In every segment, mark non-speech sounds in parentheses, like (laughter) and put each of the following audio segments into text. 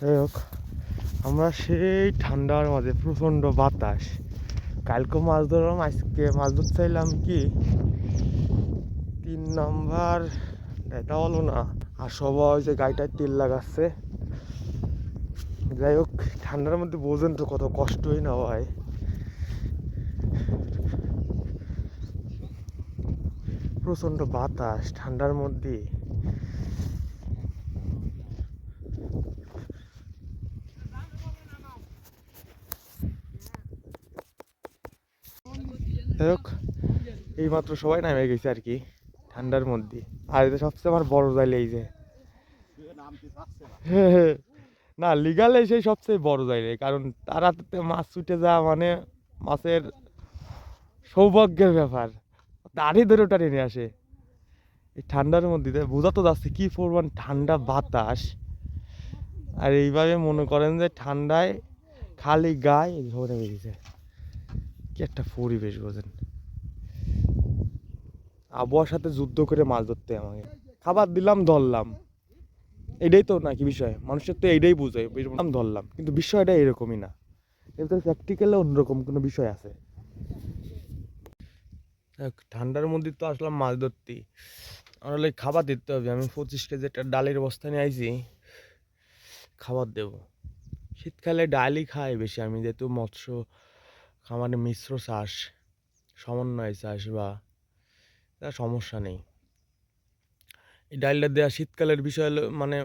যাই হোক, আমরা সেই ঠান্ডার মাঝে প্রচণ্ড বাতাস। কালকে মাছ ধরলাম, আজকে মাছ ধরতে চাইলাম কি? তিন নাম্বার, এটা হলো না, আর সবাই যে গাড়িটায় তেল লাগাচ্ছে। যাই হোক, ঠান্ডার মধ্যে বোঝেন তো কত কষ্টই না হয়। প্রচণ্ড বাতাস ঠান্ডার মধ্যে। যাই হোক এইমাত্র সবাই নামে গেছে আর কি, ঠান্ডার মধ্যে। আর এটা সবচেয়ে আমার বড় জাল এই যে। (laughs) না লিগালে সেই সবচেয়ে বড় জায়গা কারণ তারাতে মাছ ছুটে যাওয়া মানে মাছের সৌভাগ্যের ব্যাপার। দাঁড়ি ধরে টানে নিয়ে আসে। এই ঠান্ডার মধ্যে বোঝা তো যাচ্ছে কি পরিমাণ ঠান্ডা বাতাস। আর এইভাবে মনে করেন যে ঠান্ডায় খালি গায়ে ঝরে বেরিয়েছে কি একটা পরিবেশ বোঝেন। আবহাওয়ার সাথে যুদ্ধ করে মাছ ধরতে আমাকে। খাবার দিলাম, ধরলাম। এটাই তো নাকি বিষয়? মানুষের তো এইটাই বুঝে। ধরলাম কিন্তু বিষয়টা এরকমই না। এর প্র্যাকটিক্যালে অন্যরকম কোনো বিষয় আছে। ঠান্ডার মধ্যে তো আসলাম মাছ ধরতে। আমার হলে খাবার দিতে হবে। আমি পঁচিশ কেজি একটা ডালের বস্তা নিয়ে আইছি। খাবার দেব। শীতকালে ডালই খাই বেশি। আমি যেহেতু মৎস্য খামারে মিশ্র চাষ, সমন্বয় চাষ বা তা সমস্যা নেই। এই ডালটা দেওয়া শীতকালের বিষয় হলো মানে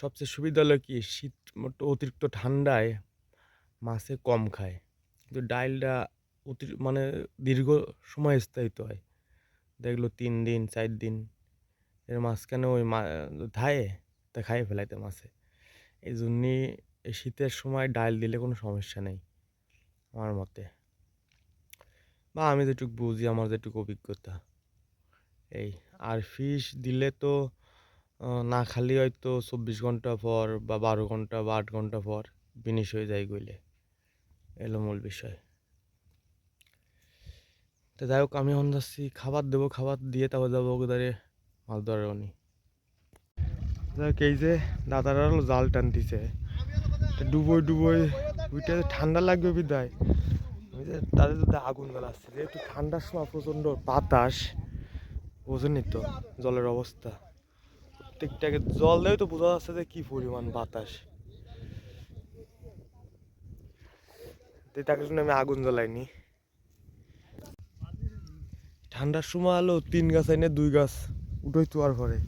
সবচেয়ে সুবিধা হলো কি, শীত অতিরিক্ত ঠান্ডায় মাছে কম খায়। কিন্তু ডালটা অতি মানে দীর্ঘ সময় স্থায়িত হয়। দেখল তিন দিন, চার দিন, এর মাঝখানে ওই মা, ধায়ে, তা খাইয়ে ফেলাইতে মাছে। এই জন্যে শীতের সময় ডাল দিলে কোনো সমস্যা নেই, আমার মতে। বা আমি যেটুকু বুঝি, আমার যেটুকু অভিজ্ঞতা। এই, আর ফিশ দিলে তো না খালি হয়তো চব্বিশ ঘণ্টা পর বা বারো ঘণ্টা বা আট ঘণ্টা পর বিনিশ হয়ে যায় গইলে। এলো মূল বিষয়। তো যাই হোক, আমি এখন যাচ্ছি, খাবার দেবো, খাবার দিয়ে তারপর যাব ওকে মাছ ধরার উনি যাই হোক, এই যে দাদারা জাল টানতিছে। ডুবোই ডুবোই, ওইটা ঠান্ডা লাগবে বিদায়। তাদের যদি আগুন জ্বালাচ্ছে, যেহেতু ঠান্ডার সময় প্রচণ্ড বাতাস বোঝেনি তো জলের অবস্থা। প্রত্যেকটাকে জল দেয় তো বোঝা যাচ্ছে যে কি পরিমাণ বাতাস। তাকে জন্য আমি আগুন জ্বালাইনি। ঠান্ডার সময় আলো, তিন গাছ এনে দুই গাছ উঠোই তো তোয়ার পরে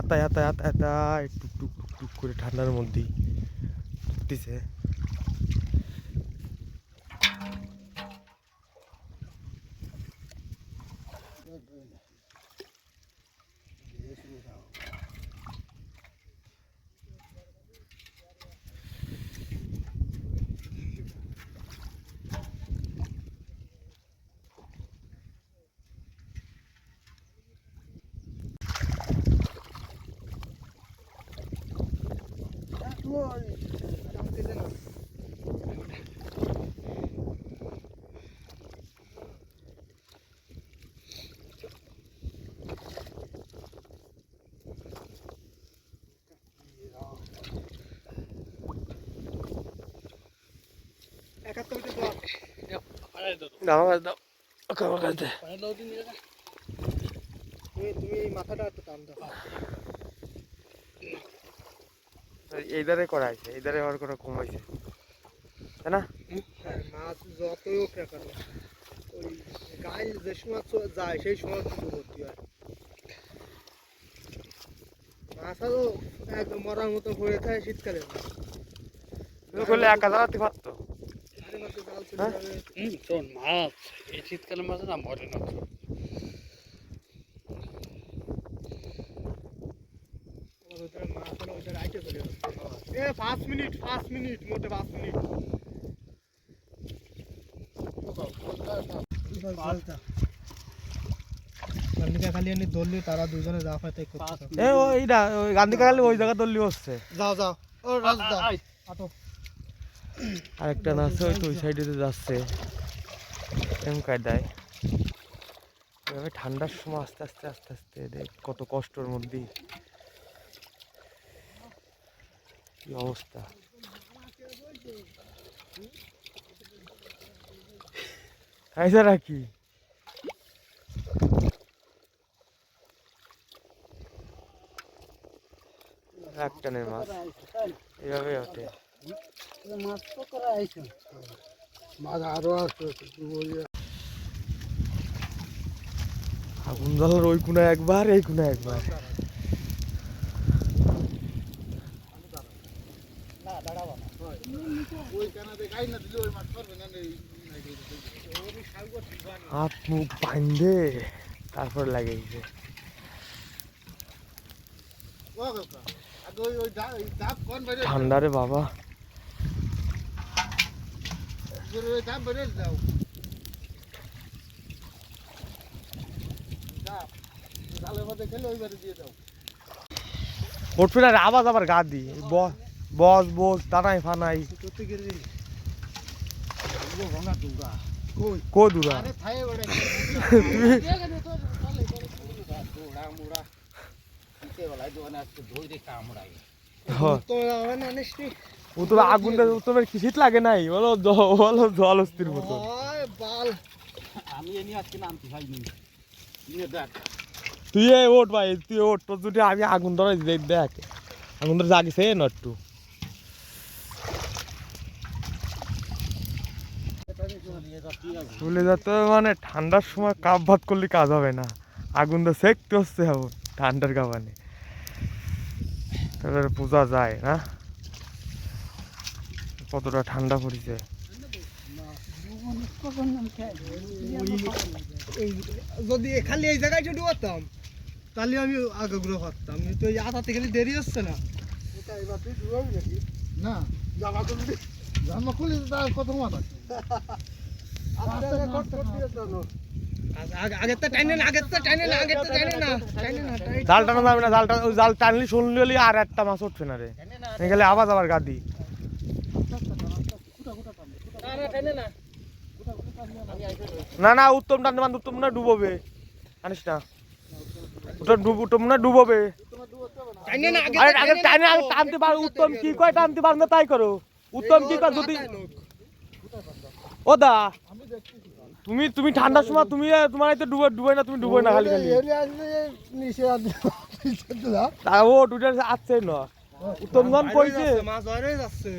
আতায় আতায় আতায় আতায় টুক টুক টুক টুক করে ঠান্ডার মধ্যেই উঠতেছে। দাও। দাও ওকে আমার কাছে দে। তুমি মাথাটা একটু টান দাও। এই ধারে করা হয়েছে এই ধারে আমার কোনো কমাইছে তাই না? হ্যাঁ, মাছ যতই হোক না কেন ওই গায়ে যে সময় যায় সেই সময় হয়। একদম মরার মতো পড়ে থাকে শীতকালে। তুমি করলে একা দাঁড়াতে পারতো গাড়ির মধ্যে জাল চলে হ্যাঁ? শোন মাছ এই শীতকালে মাছ না মরে না তো। ওর ভিতরে মাছ হলে ওইটা রাইটে চলে যাবে এ পাঁচ মিনিট পাঁচ মিনিট মোটে পাঁচ মিনিট খালি এনে ধরলি তারা দুজনে যা পায় তাই করতে থাকো। এ ওইটা ওই গান্ধী কাকালে ওই জায়গা দল্লি হচ্ছে যাও যাও। ও রাজ যাও। আটো আরেকটা না আছে ওই তো ওই সাইডে যাচ্ছে। এম কায়দায়। এভাবে ঠান্ডার সময় আস্তে আস্তে আস্তে আস্তে দেখ কত কষ্টর মধ্যে। কি অবস্থা? খাইছে রাখি এক টানের মাছ। এভাবে ওঠে। মাছ তো করা আইছে মাছ আরও আছে আগুন জ্বালার ওই কোনা একবার এই কোনা একবার। হাত মুখ বাঁধে তারপর লাগিয়েছে ঠান্ডা রে বাবা উঠবে না রে, আবার আবার গা দি বস বস টানাই ফানাই। তো হবে না নিশ্চয়ই ও তো আগুনটা তোমার কি শীত লাগে নাই? বলো জল অস্থির আমি এ তুই ভাই, তুই ওঠ। তোর দুটি আমি আগুন ধরাই দেখ। আগুন ধরে জাগিছে না একটু চলে যেতে হবে মানে ঠান্ডার সময় কাপ ভাত করলে কাজ হবে না। আগুন তো সেকতে হচ্ছে এখন ঠান্ডার কাবানে তাহলে পূজা যায় না? কতটা ঠান্ডা পড়েছে। যদি খালি এই জায়গায় যদি হতাম তাহলে আমি আগে ঘুরে পারতাম তো এই আতাতে গেলে দেরি হচ্ছে না। না। জামা খুলি তার কত মাথা (laughs) জাল টানা না জাল জাল টানলি আর একটা মাছ না রে। আবার না না, উত্তম টানতে মানে উত্তম না ডুবোবে। জানিস না? ওটা ডুব, উত্তম না ডুবোবে। আগে টানতে পারো। উত্তম কি কয়, টানতে পারবে না তাই করো। উত্তম কি কয়, যদি ও দা। তুমি তুমি ঠান্ডার সময় তুমি তোমার তো ডুবে ডুবে না তুমি ডুবে না খালি খালি। তা ও দুটার আসছে না। উত্তম জন কইছে। মাছ ধরে যাচ্ছে।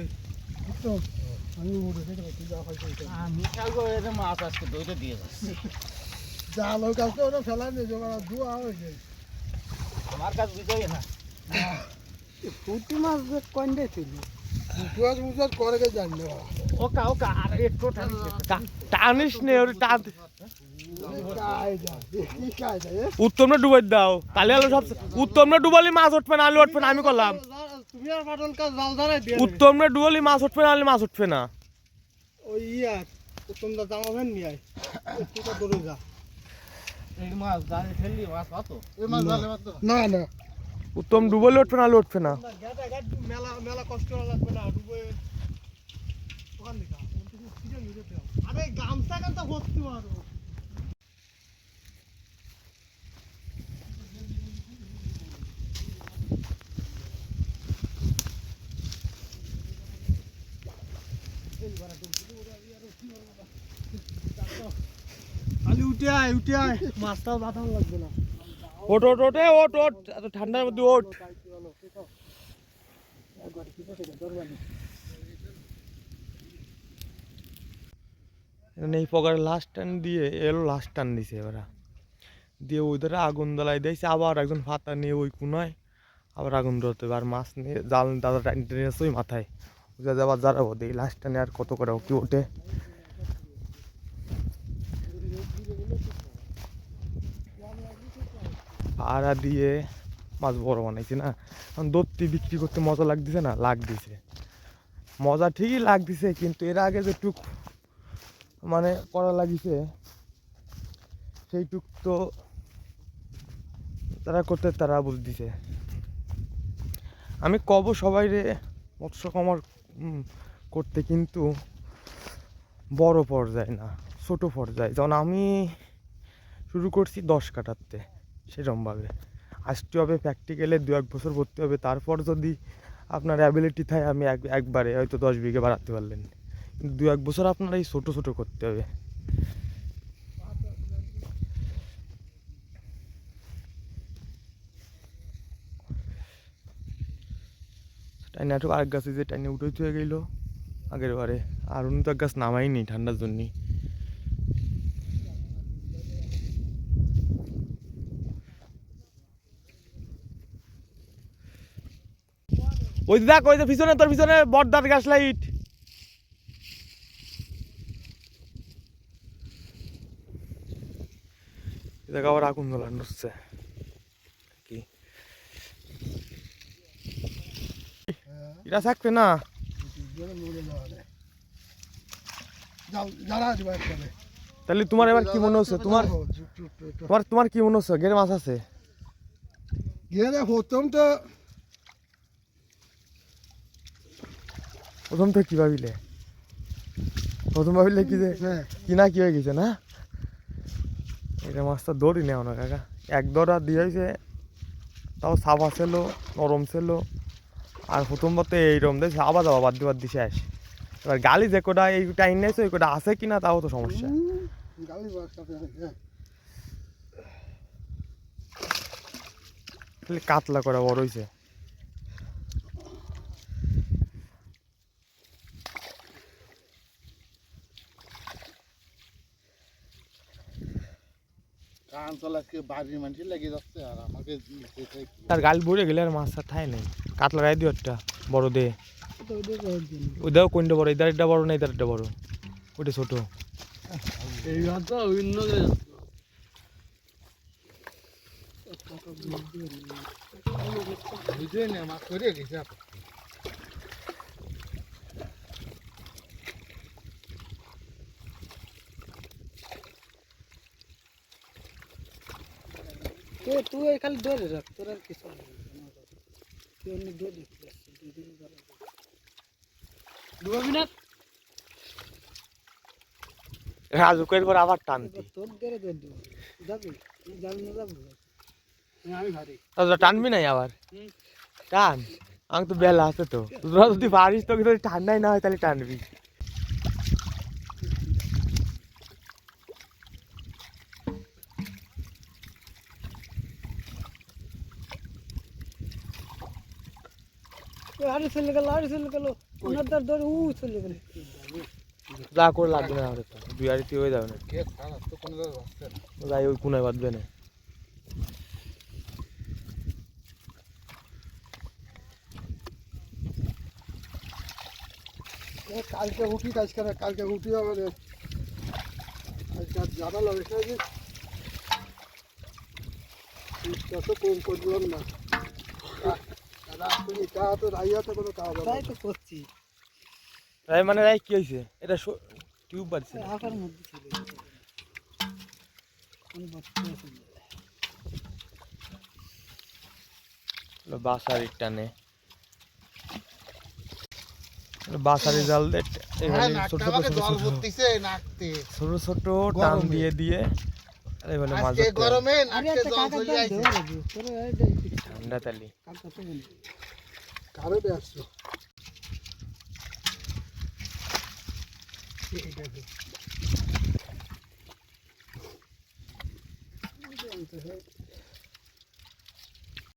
আমি খাব এটা মাছ আজকে দইটা দিয়ে যাচ্ছে। জাল ওর কাছে ওটা ফেলা নেই জমা দুয়া হয়েছে আমার কাছে বুঝাই না। পুঁটি মাছ কোন ছিল? পুয়াজ মুজাজ করে জানি না ওকা ওকা আর একটু টানিস টানিস নে ওর টান। উত্তম না ডুবাই দাও। তাহলে হলো সব উত্তম না ডুবালি মাছ উঠবে না আলু উঠবে না আমি করলাম। উত্তম না ডুবালি মাছ উঠবে না আলে মাছ উঠবে না। ওই ইয়া উত্তম দা জামা নিয়ে আয়। দৌড়ে যা। না। না উত্তম ডুবালি উঠবে না আলু উঠবে না। মেলা মেলা কষ্ট লাগবে না ডুবে আরে গামছা কান্তা ভর্তি মারো। খালি উঠে আয় উঠে আয়। বাঁধানো লাগবে না। ওট ওট ওটে ওট ওট এত ঠান্ডার মধ্যে ওট এই পকারে লাস্ট টান দিয়ে এলো লাস্ট টান দিছে এবারে। দিয়ে ওই ধারে আগুন জ্বালাই দিয়েছে আবার একজন ফাতা নিয়ে ওই কোনায় আবার আগুন ধরতে আর মাছ নিয়ে জাল দাদা টেনে ওই মাথায়। ওই আবার যারাবো দিই লাস্ট টানে আর কত করে কি ওঠে। পাড়া দিয়ে মাছ বড় বানাইছে না। এখন দত্তি বিক্রি করতে মজা লাগতেছে না লাগ লাগতেছে। মজা ঠিকই লাগতেছে, কিন্তু এর আগে যেটুক মানে করা লাগিছে, সেইটুক তো তারা করতে তারা বুঝতেছে আমি কব সবাই রে মৎস্য কমার করতে কিন্তু বড় পর্যায়ে না, ছোট পর্যায়ে। যেমন আমি শুরু করছি দশ কাটাতে সেরকমভাবে আসতে হবে প্র্যাকটিক্যালে দু এক বছর ভর্তি হবে, তারপর যদি আপনার অ্যাবিলিটি থাকে, আমি এক, একবারে হয়তো দশ বিঘে বাড়াতে পারলেন। দু এক বছর আপনার এই ছোটো ছোটো করতে হবে। টাইনে একটু আরেক গাছে যে টাইনে উঠে চুয়ে গেল, আগের বারে। আর উনি তো এক গাছ নামাইনি ঠান্ডার জন্যে। ওই দেখ, ওই যে পিছনে, তোর পিছনে বড়দার গাছ লাইট দেখ আবার আগুন জ্বলান হচ্ছে কি? এটা থাকবে না। তাহলে তোমার এবার কি মনে হচ্ছে? তোমার তোমার তোমার কি মনে হচ্ছে? গের মাছ আছে? গিয়ে প্রথম তো প্রথম তো কি ভাবিলে? প্রথম ভাবিলে কি যে হ্যাঁ। কি না কি হয়ে গেছে না? এটা মাছটা দৌড়ি নেও না, কাকা। এক দৌড়া দিয়েছে, তাও সাফা ছিল নরম ছিল। আর প্রথমবার তো এইরকম দিয়েছে, আবার যাওয়া বাদ দিবার দিছে আস এবার গালি যে কোটা এই টাইম নেছে ওই কোটা আছে কিনা তাও তো সমস্যা। কাতলা করা বড় হয়েছে কান চলাকে বাড়ির মানুষ লেগে যাচ্ছে আর আমাকে আর গাল ভরে গেলে আর মাছ ঠাই নেই। কাতলা গায়ে দিও একটা বড় দে। ওই দেখো কোনটা বড় ইদার একটা বড় না ইদার একটা বড়? ওইটা ছোট। এই তো অন্য মাছ করে গেছে তুই তুই খালি ধরে রাখ তোর আর কিছু তুই এমনি ধরে ডুবাবি না? রাজুকের পর আবার টানতি তোর ধরে ধরে দেবো। যাবি? যাবি না যাব আমি ভারি টানবি নাই আবার? টান। আমি তো বেলা আছে তো। তোরা যদি পারিস তো কিন্তু ঠান্ডাই না হয় তাহলে টানবি। আরে চলে গেল আরে চলে গেল। ওনার তার ধরে উ চলে গেল। যা করে লাগবে না আমাদের তো দুই আড়িতে হয়ে যাবে না। কে ছাড়া তো কোনো জায়গায় যাচ্ছে না। যাই ওই কোনায় বাঁধবে না। কালকে উঠি আজকে না কালকে উঠি হবে রে। আজকে জানা লাগে কম করলাম না। তাই তো করছি রাই মানে রাই কি হয়েছে? এটা টিউব বাড়ছে আকার মধ্যে ছিল টানে। বাসারি জাল দিয়ে হ্যাঁ, ছোট ছোট ছোট ছোট ছোট। ছোট টান দিয়ে দিয়ে। গরমে ঠান্ডা তালি কারে আসছো?